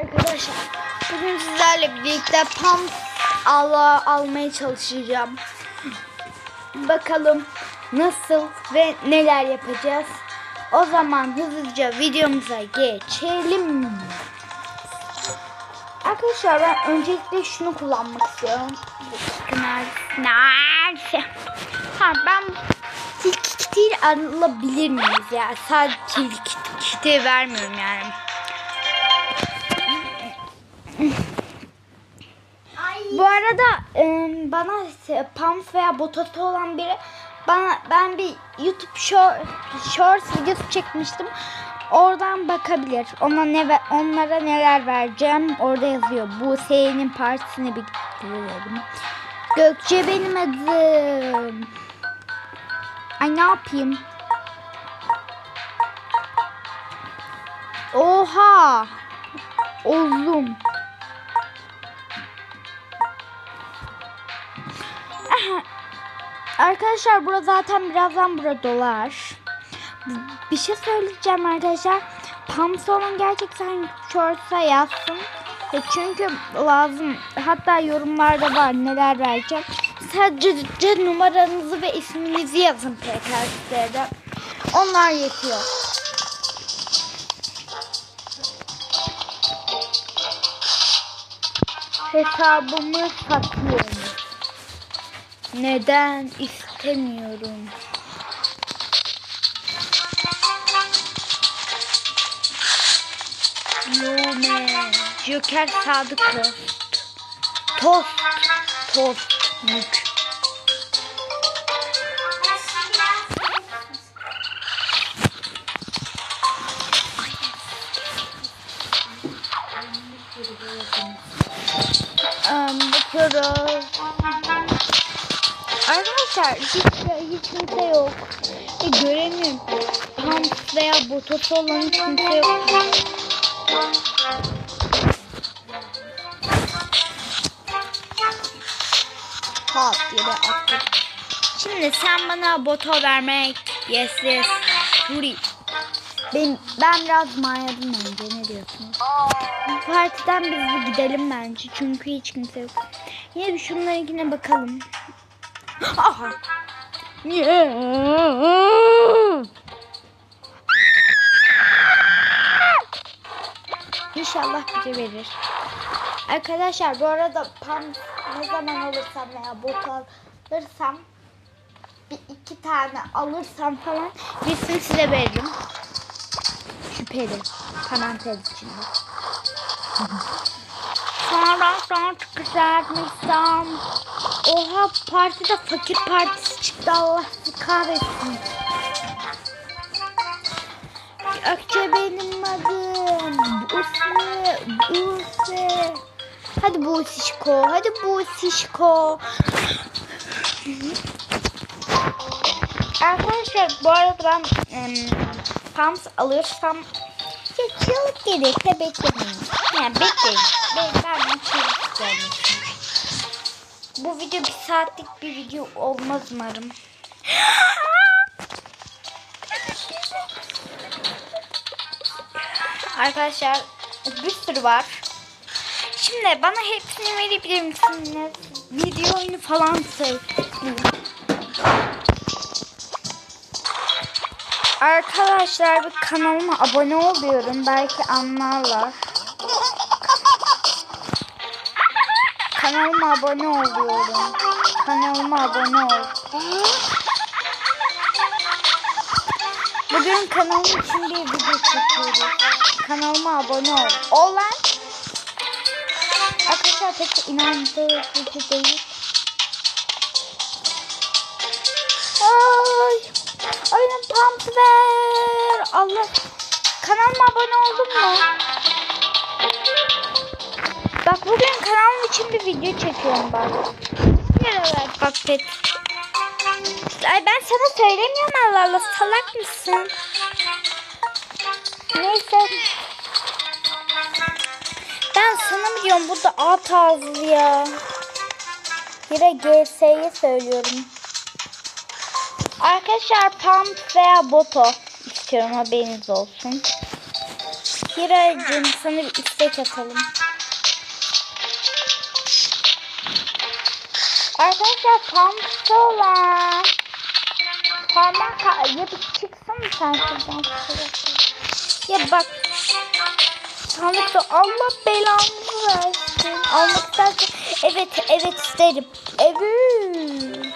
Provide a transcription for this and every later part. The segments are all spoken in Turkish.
arkadaşlar. Bugün sizlerle birlikte pump al almaya çalışacağım. Bakalım nasıl ve neler yapacağız. O zaman hızlıca videomuza geçelim. Arkadaşlar ben öncelikle şunu kullanmak istiyorum. Nerede? Ha ben tilki kiti alabilir miyiz ya? Sadece tilki kiti vermiyorum yani. Bu arada bana pump veya botası olan biri bana ben bir YouTube short, shorts videosu çekmiştim. Oradan bakabilir. Ona ne onlara neler vereceğim orada yazıyor. Bu senin partisini bir girelim. Gökçe benim adım. Ay ne yapayım? Oha! Oğlum. Arkadaşlar burada zaten birazdan burada dolar. Bir şey söyleyeceğim arkadaşlar. Pamsol'un gerçekten shorts'a yazsın. E çünkü lazım. Hatta yorumlarda var neler vereceğim. Sadece numaranızı ve isminizi yazın PKS'de. Onlar yetiyor. Hesabımı satıyorum. Neden istemiyorum? Lume. Joker Sadık Tost. Tost. Tost. Mük. Arkadaşlar hiç, hiç kimse yok. E, göremiyorum. Pump veya botası olan hiç kimse yok. Hop yere attık. Şimdi sen bana boto vermek yes yes. Huri. Ben, ben biraz mayadım bence ne diyorsunuz? Bu partiden biz de gidelim bence çünkü hiç kimse yok. Yine bir şunlarınkine bakalım. İnşallah bize verir. Arkadaşlar bu arada pam ne zaman alırsam veya bot alırsam bir iki tane alırsam falan birisini size veririm. Şüpheli. Parantez içinde. Sonra sonra çıkacakmışsam. Oha partide fakir partisi çıktı Allah kahretsin. Akça benim adım. Buse. Buse. Hadi Busişko. Hadi Busişko. Arkadaşlar bu arada ben em, pumps alırsam çığlık gelirse beklemeyin. Yani bekleyin. Ben, ben çığlık gelmesin. Bu video bir saatlik bir video olmaz umarım. Arkadaşlar bir sürü var. Şimdi bana hepsini verebilir misiniz? Video oyunu falan söyleyeyim. Arkadaşlar bir kanalıma abone oluyorum. Belki anlarlar. Kanalıma abone oluyorum. Kanalıma abone ol. Bugün kanalım için bir video çekiyoruz. Kanalıma abone ol. Ol lan. Arkadaşlar pek inandığım video değil. Ay. Oyunun pump ver. Allah. Kanalıma abone oldun mu? Bak bugün kanalım için bir video çekiyorum bak. Merhabalar bak pet. Ay ben sana söylemiyorum Allah Allah salak mısın? Neyse. Ben sana mı diyorum burada at ağzı ya. Yine GS'yi söylüyorum. Arkadaşlar pump veya boto istiyorum haberiniz olsun. Hiracığım sana bir istek atalım. Arkadaşlar pamukta olan parmak bir çıksın mı sen şuradan? Ya bak sandıkta Allah belanı versin. Almak istersen evet evet isterim. Evet.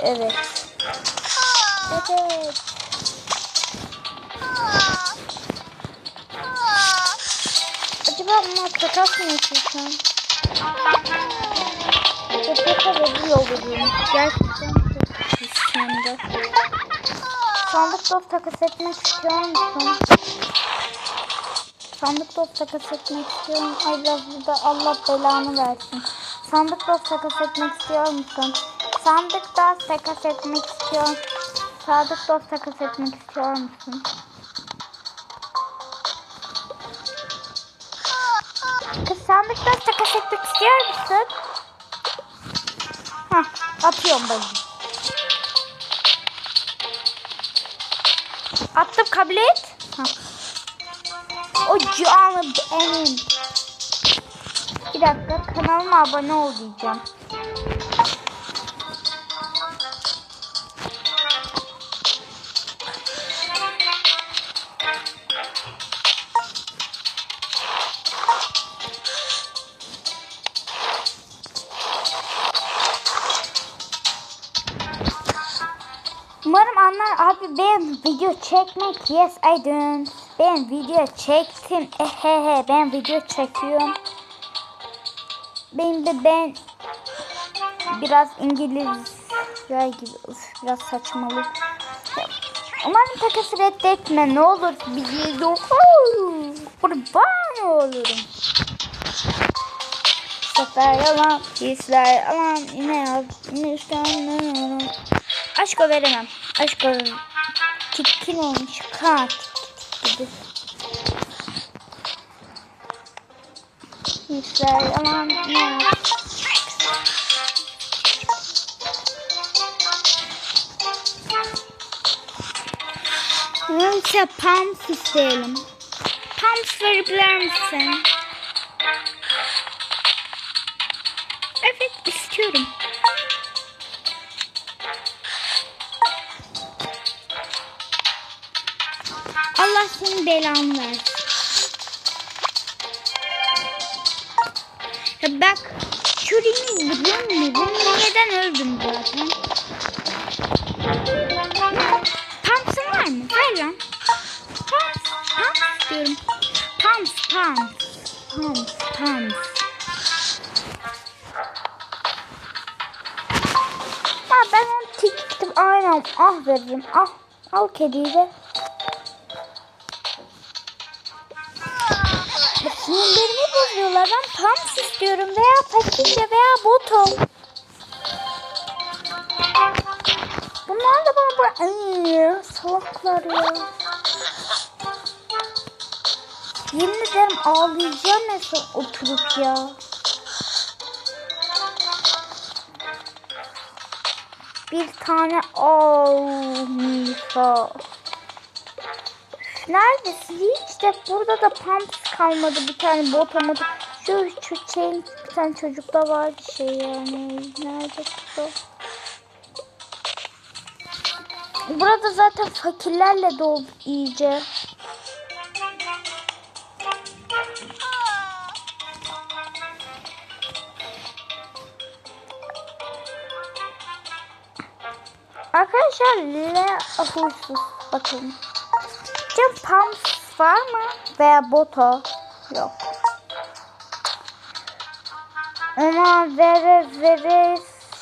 Evet. Evet. Acaba bunlar takas mı yapıyorsam? Yapıyorsa veriyor olurum. Gerçekten çok istendi. Sandık dost takas etmek istiyor musun? Sandık dost takas etmek istiyorum. Ay biraz burada Allah belanı versin. Sandık dost takas etmek istiyor musun? Sandık dost takas etmek istiyorum. Sadık dost takas etmek istiyor musun? Kız sandık dost takas etmek istiyor musun? Hah atıyorum ben. Attım kabul et. O canım benim. Bir dakika kanalıma abone ol diyeceğim. Çekmek yes I don't. Ben video çektim. Ehehe ben video çekiyorum. Benim de ben biraz İngiliz ya gibi uf, biraz saçmalık. Umarım takası reddetme ne olur bizi yok. Kurban olurum. Sefer yalan, hisler yalan, yine yaz, yine üstlenmiyorum. Aşka veremem. Aşka tikkin olmuş. Ka tik tik gibi. Yalan, yine yaz. Neyse pumps isteyelim. Pumps verebilir misin? Evet istiyorum. Allah senin belanı versin. Ya bak şurayı biliyor musun? Bunu neden öldüm zaten? Pumps'ın var mı? Ver lan. Pumps, pumps diyorum. Pumps, pumps. Pumps, pumps. Ya ben onu tiktim aynen. Ah veririm. Ah. Al kediyi de. Sinirlerimi bozuyorlar. Ben pumps istiyorum veya pakince veya bottom. Bunlar da bana bırak... Salaklar ya. Yemin ederim ağlayacağım mesela oturup ya. Bir tane Nisa. Neredesin? Hiç de burada da pumps kalmadı. Bir tane bottom. Şu çiçeğin bir tane çocukta vardı şey yani. Nerede bu? Burada zaten fakirlerle doldu iyice. Arkadaşlar le huysuz bakın. Cam pumps var mı? Veya boto? Yok. Ona vere vere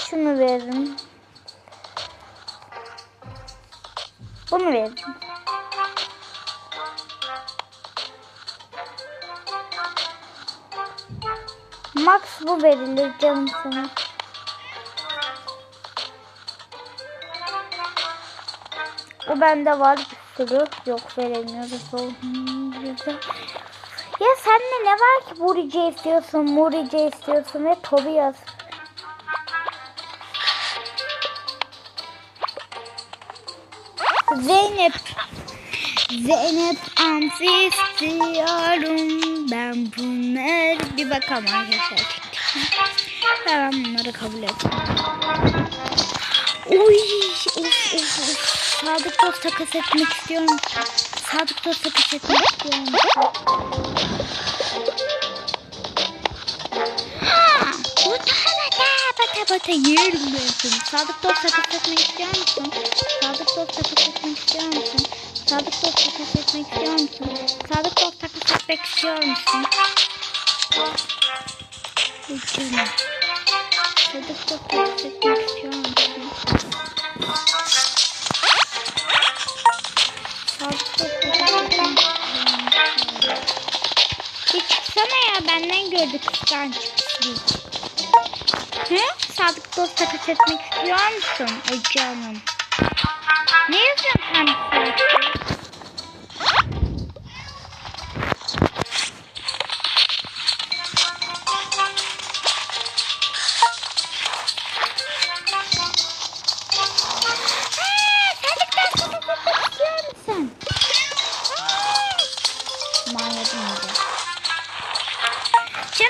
şunu veririm. Bunu veririm. Max bu verilir canım sana. O bende var sürü. Yok veremiyoruz. Ya sende ne var ki Murice istiyorsun, Murice istiyorsun ve Tobias. Zeynep. Zeynep Amfi istiyorum. Ben bunları bir bakalım arkadaşlar. Ben bunları kabul ettim. Oy, of, of, of. Sadık dost takas etmek istiyorum. Sadık dost takas etmek istiyorum. Bata bata yerim seni. Sadık dost takas etmek istiyor musun? Sadık dost takas etmek istiyor musun? Sadık dost takas etmek istiyor musun? Sadık dost takas etmek istiyor musun? Sadık dost takas etmek istiyor musun? Bir çıksana ya benden gördü kıskanç. He? Sadık dost takas etmek istiyor musun? Ay canım. Ne yazıyorsun sen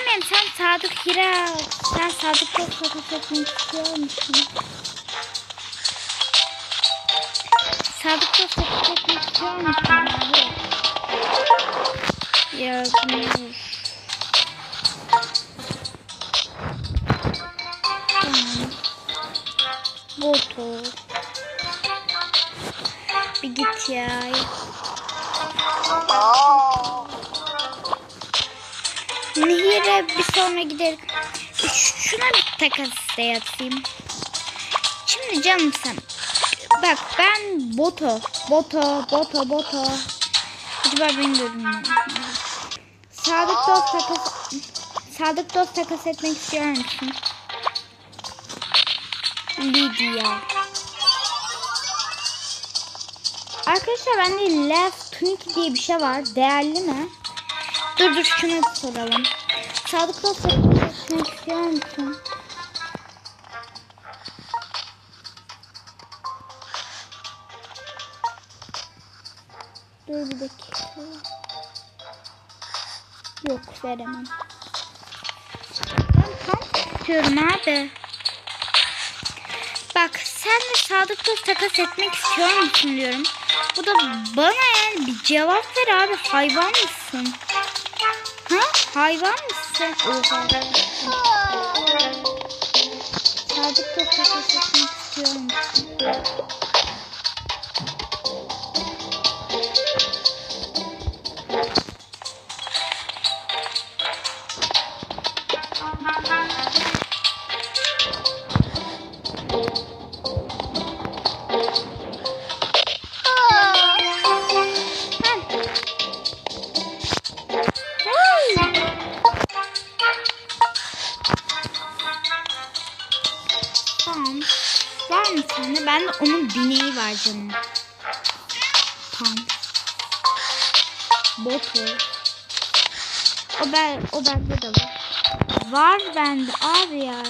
Canım sen Sadık Hira, sen Sadık takas etmek istiyor musun? Sadık takas etmek istiyor musun? Abi? Ya Nur. Tamam. Boto. Bir git ya. Nehir'e bir sonra gidelim. Şuna bir takas isteği atayım. Şimdi canım sen. Bak ben Boto. Boto, Boto, Boto. Acaba beni gördün mü? Sadık dost takas... Sadık dost takas etmek istiyor musun? Lydia. Arkadaşlar bende Left Twink diye bir şey var. Değerli mi? Dur dur bir soralım. Sadık dost etmek istiyor musun? Dur bir dakika. Yok veremem. Ben tam istiyorum abi. Bak sen de Sadık dost takas etmek istiyor musun diyorum. Bu da bana yani bir cevap ver abi. Hayvan mısın? Ha? Hayvan mısın? Oha. Sadık dost takas etmek canım. Tamam. Botu. O ben o bende de var. Var bende abi ya.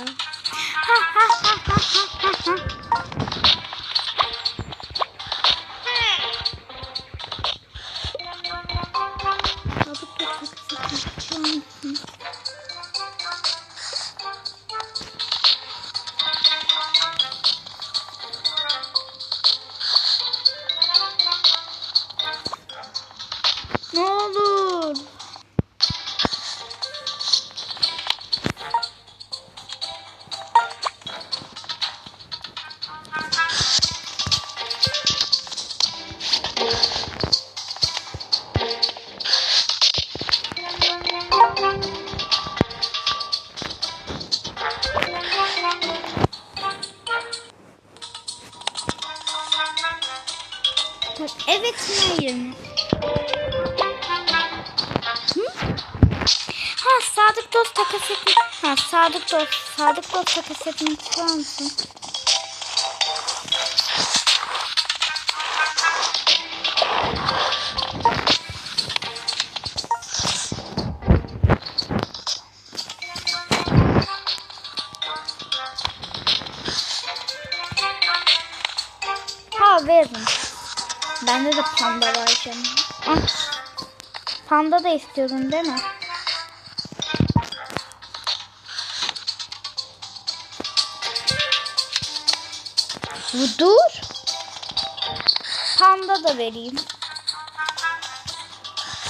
Ha ha ha ha ha ha sadık dost. Sadık dost takas etmek istiyor musun? Ha veririm. Bende de panda var canım. Ah. Panda da istiyordun değil mi? Dur. Panda da vereyim.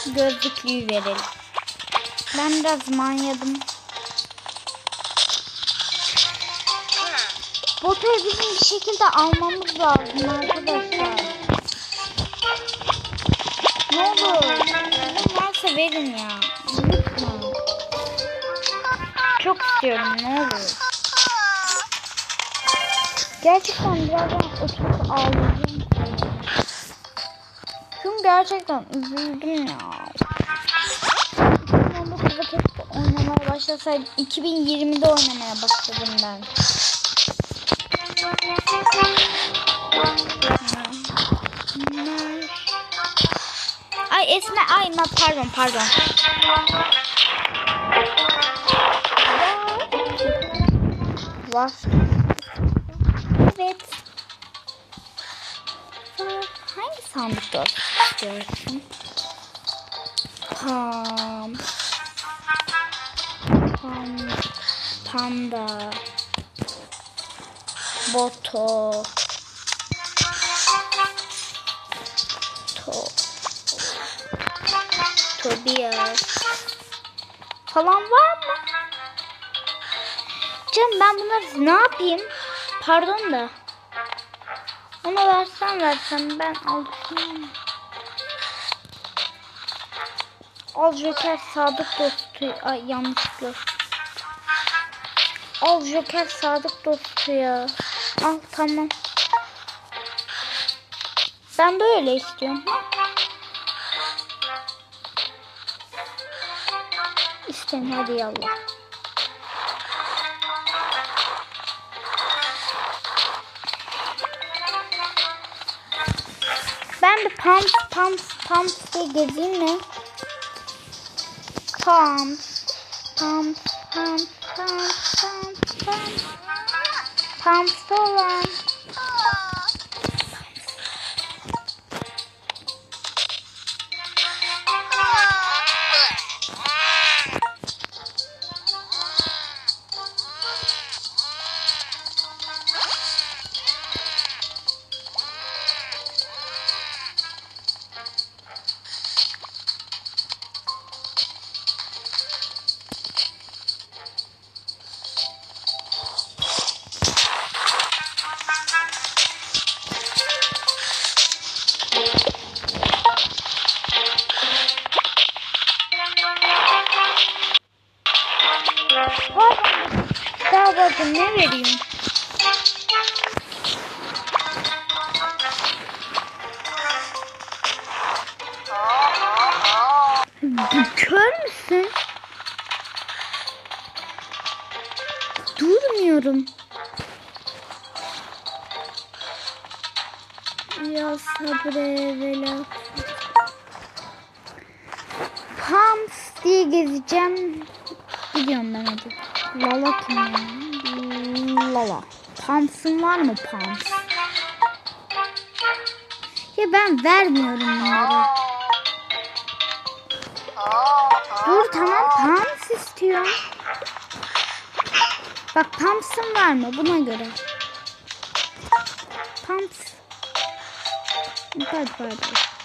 Gözlüklüyü verelim. Ben biraz manyadım. Botoyu bizim bir şekilde almamız lazım arkadaşlar. Ne olur. Sizin varsa verin ya. Çok istiyorum ne olur. Gerçekten birazdan oturup ağlayacağım. Çünkü gerçekten üzüldüm ya. 2019'da keşke oynamaya başlasaydım. 2020'de oynamaya başladım ben. Ay Esme, ay ma pardon pardon. Var. Hangi sandıkta istiyorsun? Pam. Pam. Panda. Boto. To. Tobias. Falan var mı? Canım ben bunları ne yapayım? Pardon da. Ona versen versen ben aldım. Al Joker sadık dostu. Ay yanlışlıkla. Al Joker sadık dostu ya. Al tamam. Ben böyle istiyorum. İstem hadi yallah. Ben de pump pump pump diye gezeyim mi? Pump pump pump pump pump pump pump olan Bakın ne vereyim? Pams'ın var mı Pams? Ya ben vermiyorum bunları. Dur tamam Pams istiyorum. Bak Pams'ın var mı buna göre. Pams. Hadi. Bu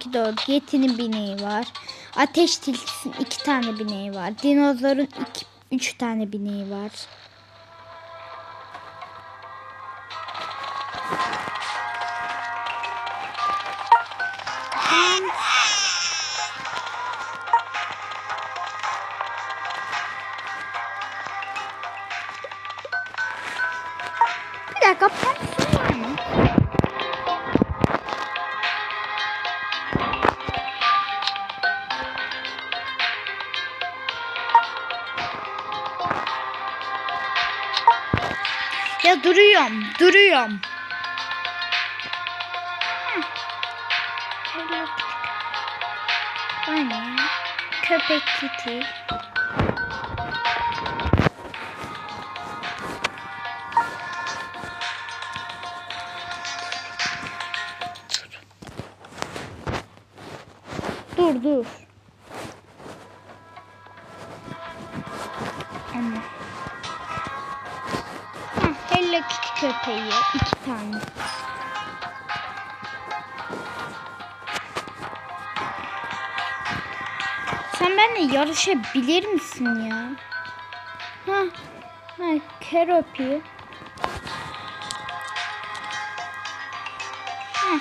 12 dört yetinin bineği var. Ateş tilkisinin iki tane bineği var. Dinozorun iki, üç tane bineği var. Duruyorum. Bunny, köpek Kitty. Dur dur. Benimle yarışabilir misin ya? Ha, ha Keropi. Ha.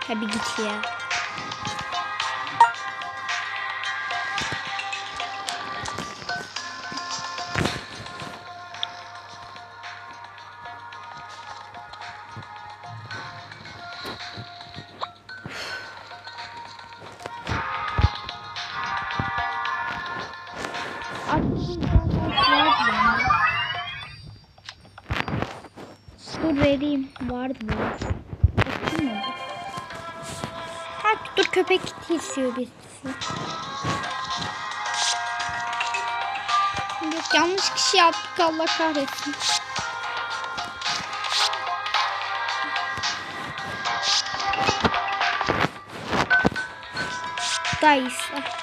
Tabii git ya. Vardı bu. Bakayım mı? Ha, dur köpek gitti istiyor birisi. Yok yanlış kişi yaptık Allah kahretsin. Dayısı.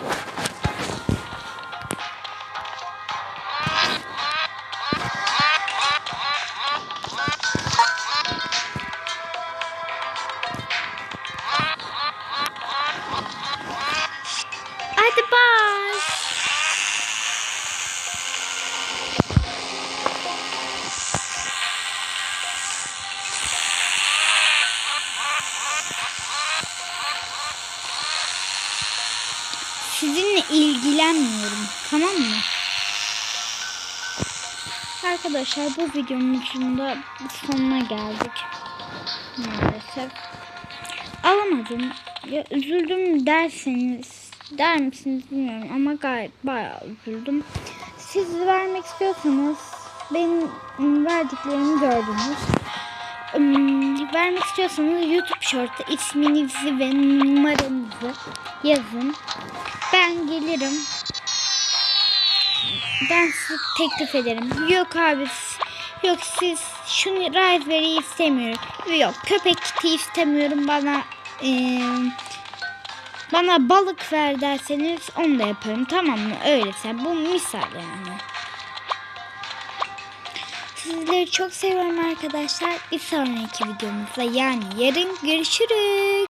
Hadi Arkadaşlar bu videomuzun da sonuna geldik. Maalesef. Alamadım. Ya üzüldüm derseniz der misiniz bilmiyorum ama gayet bayağı üzüldüm. Siz vermek istiyorsanız benim verdiklerimi gördünüz. Hmm, vermek istiyorsanız YouTube Short'ta isminizi ve numaranızı yazın. Ben gelirim. Ben size teklif ederim. Yok abi yok siz şunu Raspberry istemiyorum. Yok köpek kiti istemiyorum bana eee, bana balık ver derseniz onu da yaparım tamam mı? Öyleyse bu misal yani. Sizleri çok seviyorum arkadaşlar. Bir sonraki videomuzda yani yarın görüşürüz.